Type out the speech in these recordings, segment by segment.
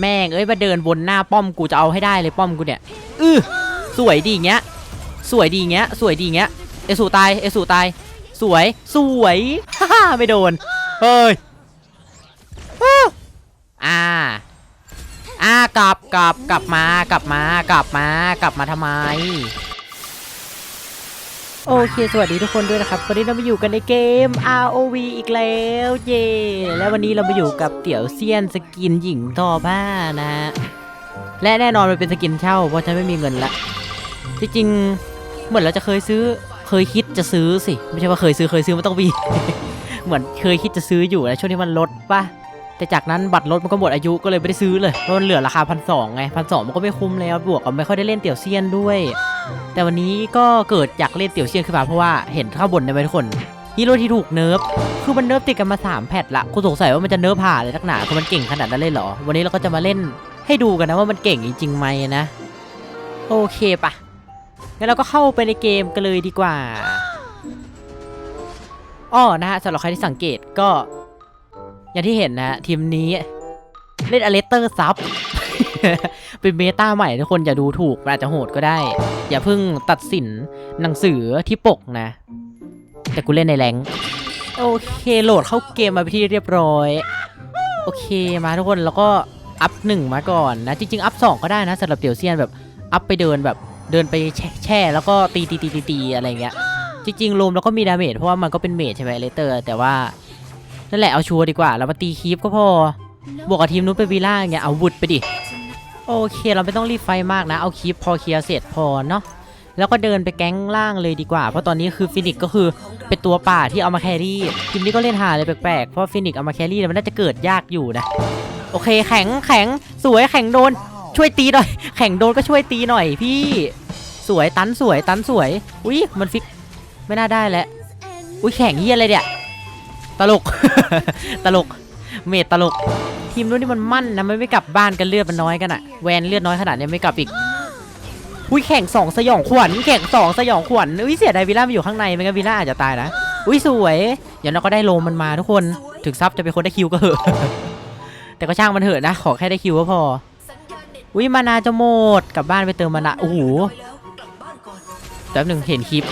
แม่งเอ้ยมาเดินบนหน้าป้อมกูจะเอาให้ได้เลยป้อมกูเนี่ยอือสวยดีเงี้ย สวยดีเงี้ย สวยดีเงี้ย เอสูตาย เอสูตาย สวย สวยฮ่าไม่โดน เฮ้ยอ้าอ่า อ่ากลับกลับกลับมากลับมากลับมากลับมาทำไม โอเคสวัสดีทุกคนด้วยนะครับวันนี้เรามาอยู่กันในเกม ROV อีกแล้วเย่แล้ววันนี้เรามาอยู่กับเตี๋ยวเซียนสกินหญิงทอผ้านะฮะและแน่นอนมันเป็นสกินเช่าเพราะฉันไม่มีเงินละจริงๆเหมือนเราจะเคยซื้อเคยคิดจะซื้อสิ ไม่ใช่ว่าเคยซื้อเคยซื้อมันต้องมี เหมือนเคยคิดจะซื้ออยู่นะช่วงนี้มันลดป่ะ แต่จากนั้นบัตรลดมันก็หมดอายุก็เลยไม่ได้ซื้อเลยเพราะมันเหลือราคาพันสองไงพันสองมันก็ไม่คุ้มแล้วบวกกับไม่ค่อยได้เล่นเตี่ยวเซียนด้วย แต่วันนี้ก็เกิดอยากเล่นเตี่ยวเซียนขึ้นมาเพราะว่าเห็นข้างบนในบทุกคนฮีโร่ที่ถูกเนิร์ฟคือมันเนิร์ฟติดกันมา3แพทละกูสงสัยว่ามันจะเนิร์ฟผ่าเลยนักหนาคือมันเก่งขนาดนั้นเลยเหรอ วันนี้เราก็จะมาเล่นให้ดูกันนะว่ามันเก่งจริงๆไหมนะ โอเคปะงั้นเราก็เข้าไปในเกมกันเลยดีกว่าอ้อนะฮะสำหรับใครที่สังเกตก็ อย่างที่เห็นนะทีมนี้เล่นอเลสเตอร์ซับเป็นเมตาใหม่ทุกคนอย่าดูถูกมันอาจจะโหดก็ได้ อย่าเพิ่งตัดสินหนังสือที่ปกนะ แต่กูเล่นในแรงโอเคโหลดเข้าเกมมาไปที่เรียบร้อย โอเคมาทุกคนแล้วก็อัพหนึ่งมาก่อนนะ จริง ๆ อัพสองก็ได้นะสำหรับเดี่ยวเซียนแบบอัพไปเดินแบบเดินไปแช่แชแล้วก็ตีตีตีตีตอะไรเงี้ยจริงๆโลมแล้วก็มีดาเมจเพราะว่ามันก็เป็นเมจใช่ไหมเลเตอร์ แต่ว่า นั่นแหละเอาชัวร์ดีกว่า เรามาตีคีฟก็พอ บวกกับทีมนู้นเป็นวีล่าอย่างเงี้ยเอาวุดไปดิ โอเค เราไม่ต้องรีบไฟมากนะ เอาคีฟพอเคลียร์เสร็จพอเนาะ แล้วก็เดินไปแก๊งล่างเลยดีกว่า เพราะตอนนี้คือฟินิกก็คือเป็นตัวป่าที่เอามาแครี่ ทีมนี้ก็เล่นหาเลยแปลกๆ เพราะฟินิกเอามาแครี่มันน่าจะเกิดยากอยู่นะ โอเค แข็งแข็งสวยแข็งโดน ช่วยตีหน่อย แข็งโดนก็ช่วยตีหน่อยพี่ สวยตันสวยตันสวย อุ้ยมันฟิกไม่น่าได้แล้วอุ้ยแข็งเฮียอะไรเนี่ย ตลก ตลก เมดตลก ทีมนู้นนี่มันมั่นนะมันไม่กลับบ้านกันเลือดมันน้อยกันอะแวนเลือดน้อยขนาดเนี้ยไม่กลับอีกอุ้ยแข่งสองสยองขวัญแข่งสองสยองขวัญอุ้ยเสียดายวิลล่ามาอยู่ข้างในไม่งั้นวิลล่าอาจจะตายนะอุ้ยสวยอย่างน้อยก็ได้โลมมันมาทุกคนถึงซับจะเป็นคนได้คิวก็เหอะแต่ก็ช่างมันเถอะนะขอแค่ได้คิวก็พออุ้ยมานาจะหมดกลับบ้านไปเติมมานาโอ้โหแป๊บหนึ่งเห็นคลิป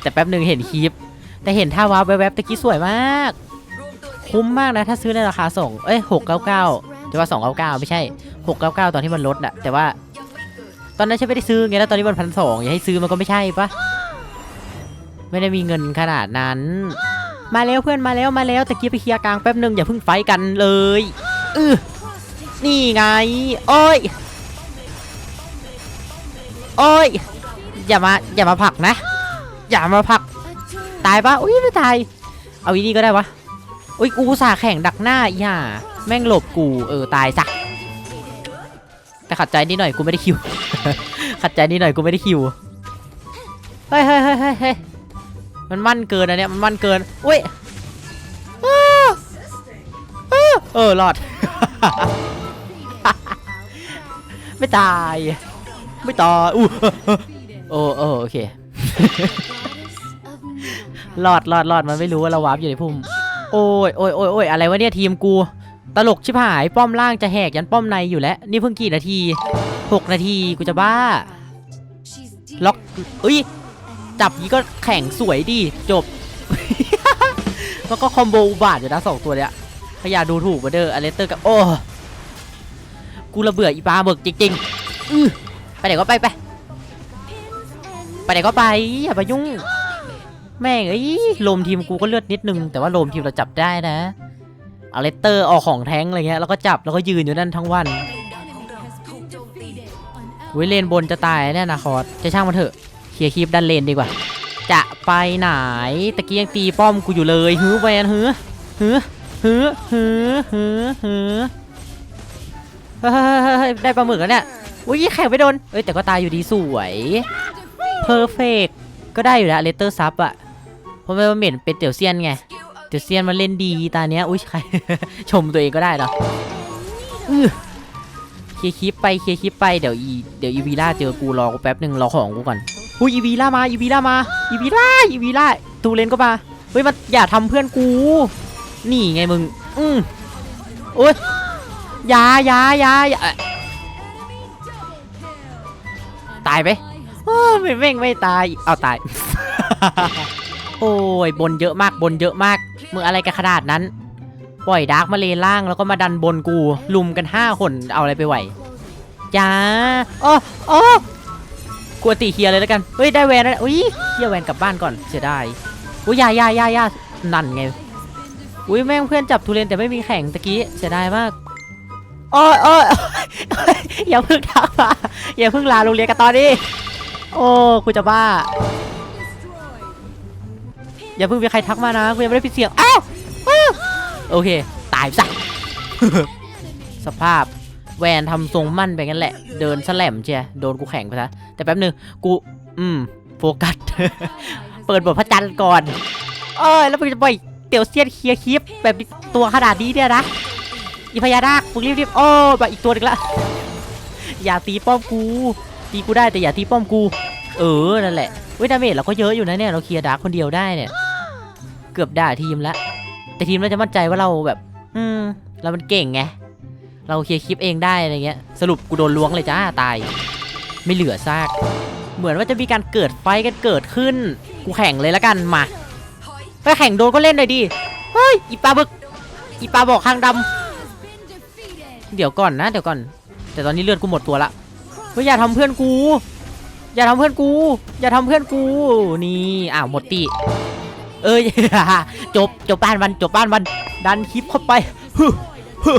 แต่แป๊บหนึ่งเห็นคลิป แต่เห็นท่าวาร์ปแวบๆตะกี้สวยมาก คุ้มมากนะถ้าซื้อในราคาส่ง เอ้ยหกเก้าเก้าจะว่าสองเก้าเก้าไม่ใช่หกเก้าเก้าตอนที่มันลดอะแต่ว่า ตอนนั้นฉันไม่ได้ซื้อไงแล้วตอนนี้มันพันสองอย่าให้ซื้อมันก็ไม่ใช่ปะไม่ได้มีเงินขนาดนั้น มาแล้วเพื่อนมาแล้วมาแล้วตะกี้ไปเคลียร์กลางแป๊บหนึ่งอย่าเพิ่งไฟกันเลยเออนี่ไง โอ้ย โอ้ย อย่ามา อย่ามาผลักนะ อย่ามาผลัก ตายปะอุ้ยไม่ตาย เอาอีนี่ก็ได้วะอุ้ยกูสาแข่งดักหน้าอีห่า แม่งหลบกูเออตายซะแต่ขัดใจนิดหน่อยกูไม่ได้คิว ขัดใจนิดหน่อยกูไม่ได้คิวเฮ้ยเฮ้ยเฮ้ยเฮ้ยมันมั่นเกินอันเนี้ยมันมั่นเกินอุ้ยอ้าอ้าเออรอด ไม่ตาย ไม่ตายอู้โอ้โอ้โอเค รอดรอดรอดมันไม่รู้ว่าเราวาร์ปอยู่ในพุ่ม โอ้ยโอ้ยโอ้ยโอ้ยอะไรวะเนี่ยทีมกู ตลกชิบหายป้อมล่างจะแหกยันป้อมในอยู่แล้ว นี่เพิ่งกี่นาทีหกนาทีกูจะบ้า ล็อกเอ้ยจับนี้ก็แข่งสวยดีจบ แล้วก็คอมโบอุบาทอยู่นะสองตัวเนี้ยพยาดูถูกมาเด้ออเลสเตอร์กับโอ้กูระเบื่ออีปลาเบิกจริงๆอื้อไปไหนก็ไปไปไปไหนก็ไปอย่าไปยุ่ง แม่งเอ้ยโลมทีมกูก็เลือดนิดนึง แต่ว่าโลมทีมเราจับได้นะอเลสเตอร์ออกของแท้งอะไรเงี้ยแล้วก็จับแล้วก็ยืนอยู่นั่นทั้งวันวิเลนบนจะตายแน่นะคอสจะช่างมันเถอะเคลียร์คลิปดันเลนดีกว่า จะไปไหนตะกี้ยังตีป้อมกูอยู่เลยฮื้อแวนฮื้อฮื้อฮื้อฮื้อฮื้อฮื้อเฮ้ยเฮ้ยเฮ้ยได้ปลาหมึกแล้วเนี่ยอุ้ยแข่งไปโดนเอ้ยแต่ก็ตายอยู่ดีสวยเพอร์เฟกก็ได้อยู่แล้วเลเตอร์ซับอะ เพราะว่าเหม็นเป็นเตี๋ยวเซียนไง เตี๋ยวเซียนมันเล่นดีตาเนี้ย อุ้ยใคร ชมตัวเองก็ได้เนาะอื้อเคลียร์คลิปไปเคลียร์คลิปไปเดี๋ยวอีเดี๋ยวอีวีล่าเจอกูรอกูแป๊บหนึ่งรอของกูก่อนอุ้ยอีวีล่ามาอีวีล่ามาอีวีล่าอีวีล่าตูเลนก็มาเฮ้ยมันอย่าทำเพื่อนกู นี่ไงมึง อืมโอ้ยยายายายาตายไปโอ้ไม่แม่งไม่ตาย เอาตาย โอ้ยบนเยอะมากบนเยอะมากมึงอะไรกันขนาดนั้น ปล่อยดาร์กมาเลนล่างแล้วก็มาดันบนกูลุมกันห้าคนเอาอะไรไปไหวจ้าโอ้โอ้กลัวตีเฮียเลยแล้วกันเฮ้ยได้แวนแล้วอุ้ยเฮียแวนกลับบ้านก่อนเสียดายอุ้ยยายายายานั่นไงอุ้ยแม่งเพื่อนจับทุเรียนแต่ไม่มีแข่งตะกี้เสียดายมากโอ้ยโอ้ยอย่าเพิ่งทักมาอย่าเพิ่งลาโรงเรียนกันตอนนี้ โอ้กูจะบ้า อย่าเพิ่งมีใครทักมานะกูยังไม่ได้ปิดเสียงอ้าวโอเค ตายซะสภาพแวนทำทรงมั่นไปงั้นแหละ เดินสลมเชียโดนกูแข่งไปซะแต่แป๊บหนึงกู อืม โฟกัส เปิดบทพระจันทร์ก่อน เอ้ย แล้วมึงจะปล่อยเตี๋ยวเซียนเคลียร์คลิปแบบตัวขนาดนี้เนี่ยนะอีพญานาคมึงรีบๆโอ้แบบอีกตัวหนึงละอย่าตีป้อมกู ตีกูได้แต่อย่าตีป้อมกู เออ นั่นแหละเว้ยดาเมจเราก็เยอะอยู่นะเนี่ย เราเคลียร์ดาร์คคนเดียวได้เนี่ย เกือบด่าทีมละแต่ทีมเราจะมั่นใจว่าเราแบบ อืม เรามันเก่งไง เราเคลียร์คลิปเองได้อะไรเงี้ย สรุปกูโดนล้วงเลยจ้าตาย ไม่เหลือซาก เหมือนว่าจะมีการเกิดไฟกันเกิดขึ้น กูแข่งเลยละกันมา ไปแข่งโดนก็เล่นหน่อยดิ เฮ้ย อีปลาบึก อีปลาบอกข้างดำ เดี๋ยวก่อนนะ เดี๋ยวก่อน แต่ตอนนี้เลือดกูหมดตัวละ เฮ้ยอย่าทำเพื่อนกู อย่าทำเพื่อนกู อย่าทำเพื่อนกู นี่ อ้าวหมดตี เอ้ย จบจบบ้านมันจบบ้านมันดันคลิปเข้าไปฮึฮึ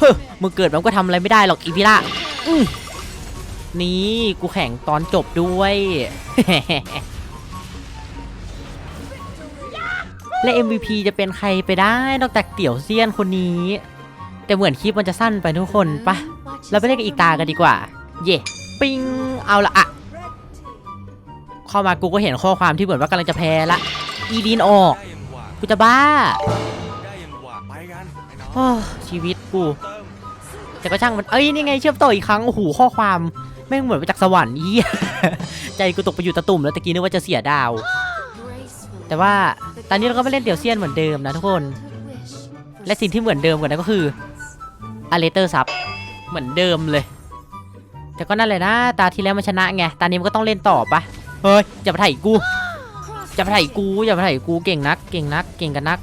ฮึมึงเกิดมันก็ทำอะไรไม่ได้หรอกอีพีล่าอืมนี่กูแข่งตอนจบด้วย และ MVP จะเป็นใครไปได้นอกจากเตี๋ยวเซียนคนนี้ แต่เหมือนคลิปมันจะสั้นไปทุกคนปะเราไปเล่นกับอีกตากันดีกว่า เย่ปิงเอาละอะเข้ามากูก็เห็นข้อความที่เหมือนว่ากำลังจะแพ้ละ อีดีนออกได้ยังหวะกูจะบ้าได้ยังหวะไปกันไอ้น้องโอ้ชีวิตกูเติมแต่ก็ช่างมัน เอ้ยนี่ไงเชื่อมต่ออีกครั้งโอ้โหข้อความแม่งเหมือนมาจากสวรรค์อีใจกูตกไปอยู่ตะตุ่มแล้วตะกี้นึกว่าจะเสียดาว แต่ว่าตอนนี้เราก็ไม่เล่นเดี่ยวเซียนเหมือนเดิมนะทุกคน และสิ่งที่เหมือนเดิมกว่านั้นก็คืออเลเตอร์ซับเหมือนเดิมเลย แต่ก็นั่นแหละนะ ตาที่แล้วมันชนะไง ตานี้มันก็ต้องเล่นต่อปะเฮ้ยอย่ามาถ่ายกู อย่ามาถ่ายกูอย่ามาถ่ายกูเก่งนัก เก่งนัก เก่งกันนัก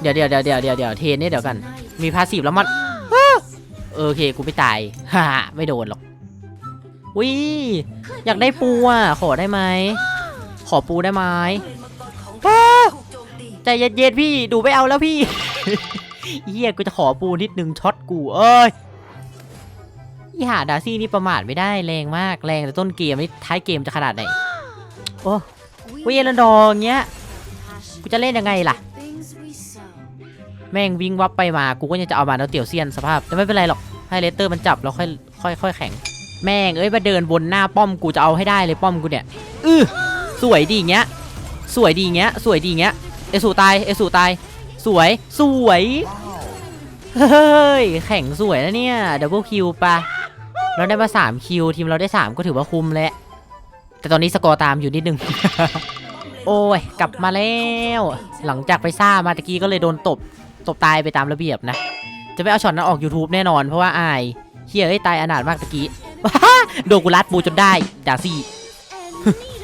เดี๋ยวเดี๋ยวเดี๋ยวเดี๋ยวเดี๋ยวเดี๋ยวเทนนี่เดี๋ยวกัน มีพาสีฟแล้วมันโอเคกูไม่ตายฮ่าไม่โดนหรอกวิอยากได้ปูอะขอได้ไหมขอปูได้ไหมอ้ใจเย็นๆพี่ดูไม่เอาแล้วพี่เฮียกูจะขอปูนิดนึงช็อตกูเอ้ยอีหาดาซี่นี่ประมาทไม่ได้แรงมากแรงแต่ต้นเกมนี่ท้ายเกมจะขนาดไหนโอ้ เวียนดอร์เงี้ย กูจะเล่นยังไงล่ะ แม่งวิ่งวับไปมา กูก็ยังจะเอามาแล้วเตี๋ยวเซียนสภาพ แต่ไม่เป็นไรหรอก ให้เลสเตอร์มันจับแล้วค่อยค่อยค่อยแข็ง แม่งเอ้ยมาเดินบนหน้าป้อมกูจะเอาให้ได้เลยป้อมกูเนี่ย อือสวยดีเงี้ย สวยดีเงี้ย สวยดีเงี้ย เอสูตาย เอสูตาย สวย สวย เฮ้ย แข่งสวยนะเนี่ย ดับเบิลคิวปะเราได้มา3คิวทีมเราได้ 3 ก็ถือว่าคุ้มแล้ว แต่ตอนนี้สกอร์ตามอยู่นิดนึง โอ้ย กลับมาแล้ว หลังจากไปซ่ามาตะกี้ก็เลยโดนตบ ตบตายไปตามระเบียบนะ จะไม่เอาช็อตนั้นออก YouTube แน่นอน เพราะว่าอายเฮียเอ้ยตายอนาถมากตะกี้ โดกูรัดปูจนได้ดาซี่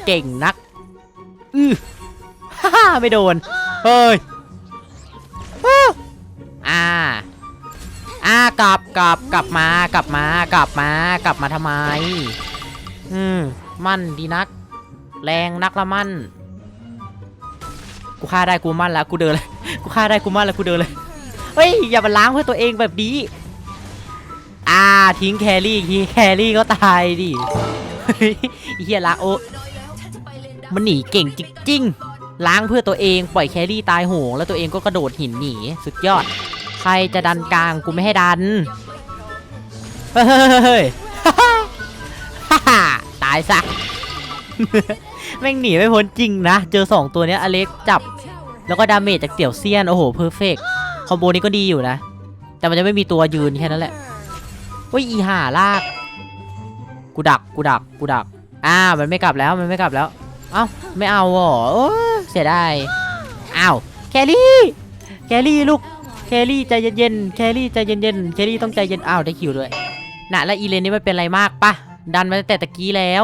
เก่งนัก อือฮ่าไม่โดน เฮ้ยอ้าอ่าอ่ากลับกลับกลับมากลับมากลับมากลับมาทำไม อืม มั่นดีนัก แรงนักละมั่น กูฆ่าได้กูมั่นแล้วกูเดินเลย กูฆ่าได้กูมั่นแล้วกูเดินเลย เฮ้ย อย่ามาล้างเพื่อตัวเองแบบนี้ อ่าทิ้งแครี่อีกทีแครี่ก็ตายดิเฮียละโอมันหนีเก่งจริงๆ ล้างเพื่อตัวเองปล่อยแครี่ตายโหงแล้วตัวเองก็กระโดดหินหนีสุดยอด ใครจะดันกลางกูไม่ให้ดัน เฮ้ยายซะ แม่งหนีไม่พ้นจริงนะ เจอสองตัวเนี้ยอเล็กจับ แล้วก็ดาเมจจากเตี่ยวเซียน โอ้โหเพอร์เฟกคอมโบนี้ก็ดีอยู่นะ แต่มันจะไม่มีตัวยืนแค่นั้นแหละเฮ้ยอีห่าลาก กูดัก กูดัก กูดัก อ้าวมันไม่กลับแล้ว มันไม่กลับแล้ว เอ้า ไม่เอาหรอโอ้เสียดาย อ้าว แครี่ แครี่ลูก แครี่ใจเย็นๆ แครี่ใจเย็นๆ แครี่ต้องใจเย็น อ้าวได้คิวด้วย น่ะแล้วอีเลนนี่มันเป็นอะไรมากปะ ดันมาแต่ตะกี้แล้ว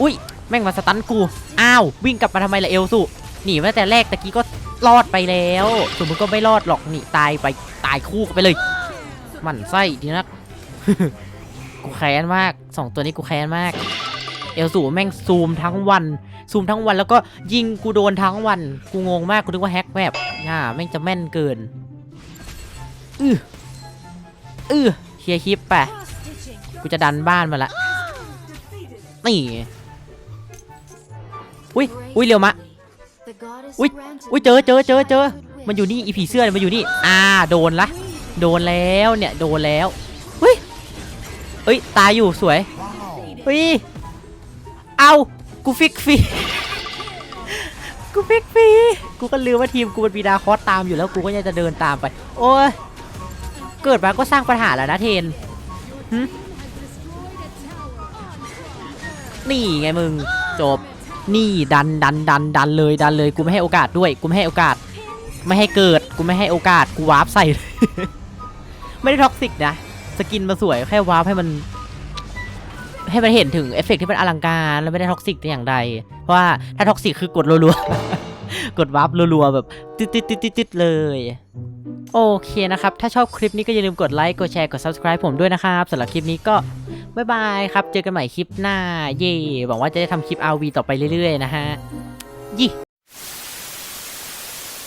อุ้ยแม่งมาสตันกู อ้าว วิ่งกลับมาทำไมล่ะเอลสุหนีมาแต่แรกตะกี้ก็รอดไปแล้วสมมติก็ไม่รอดหรอกนี่ตายไปตายคู่กันไปเลย มันไส้ดีนัก กูแค้นมากสองตัวนี้กูแค้นมาก เอลสูแม่งซูมทั้งวัน ซูมทั้งวันแล้วก็ยิงกูโดนทั้งวัน กูงงมากกูนึกว่าแฮกแมปย่าแม่งจะแม่นเกิน อืออือเคลียคลิปไป กูจะดันบ้านมาละนี่อุ้ยอุ้ยเร็วมะอุ๊อุ้ยยอุ๊อุ้ยยเจเจออเจเจออเจเจออเจเจออมันอยู่นี่อีผีเสื้อเนี่ยมันอยู่นี่อ่าโดนละโดนแล้วเนี่ยโดนแล้วเฮ้ยเอ้ยตายอยู่สวยเฮ้ยเอากูฟิกฟรีกูฟิกฟรีกูก็ลืมว่าทีมกูมันมีดาคอสตามอยู่แล้วกูก็ยังจะเดินตามไป โอ้ยเกิดมาก็สร้างปัญหาแล้วนะเทน นี่ไงมึง จบ นี่ดันดันดันดันเลยดันเลยกูไม่ให้โอกาสด้วยกูไม่ให้โอกาส ไม่ให้เกิดกูไม่ให้โอกาสกูวาร์ปใส่เลยไม่ได้ท็อกซิกนะสกินมาสวยแค่วาร์ปให้มัน ให้มันเห็นถึงเอฟเฟกต์ที่มันอลังการแล้วไม่ได้ท็อกซิกแต่อย่างใด เพราะว่าถ้าท็อกซิกคือกดรัวๆ กดวาร์ปรัวๆแบบติดติดติดติดติดเลยโอเคนะครับ ถ้าชอบคลิปนี้ก็อย่าลืมกดไลค์ กดแชร์ กด subscribe ผมด้วยนะครับสำหรับคลิปนี้ก็ บ๊ายบายครับ เจอกันใหม่คลิปหน้า เย่หวังว่าจะได้ทำคลิป RV ต่อไปเรื่อยๆ นะฮะยี่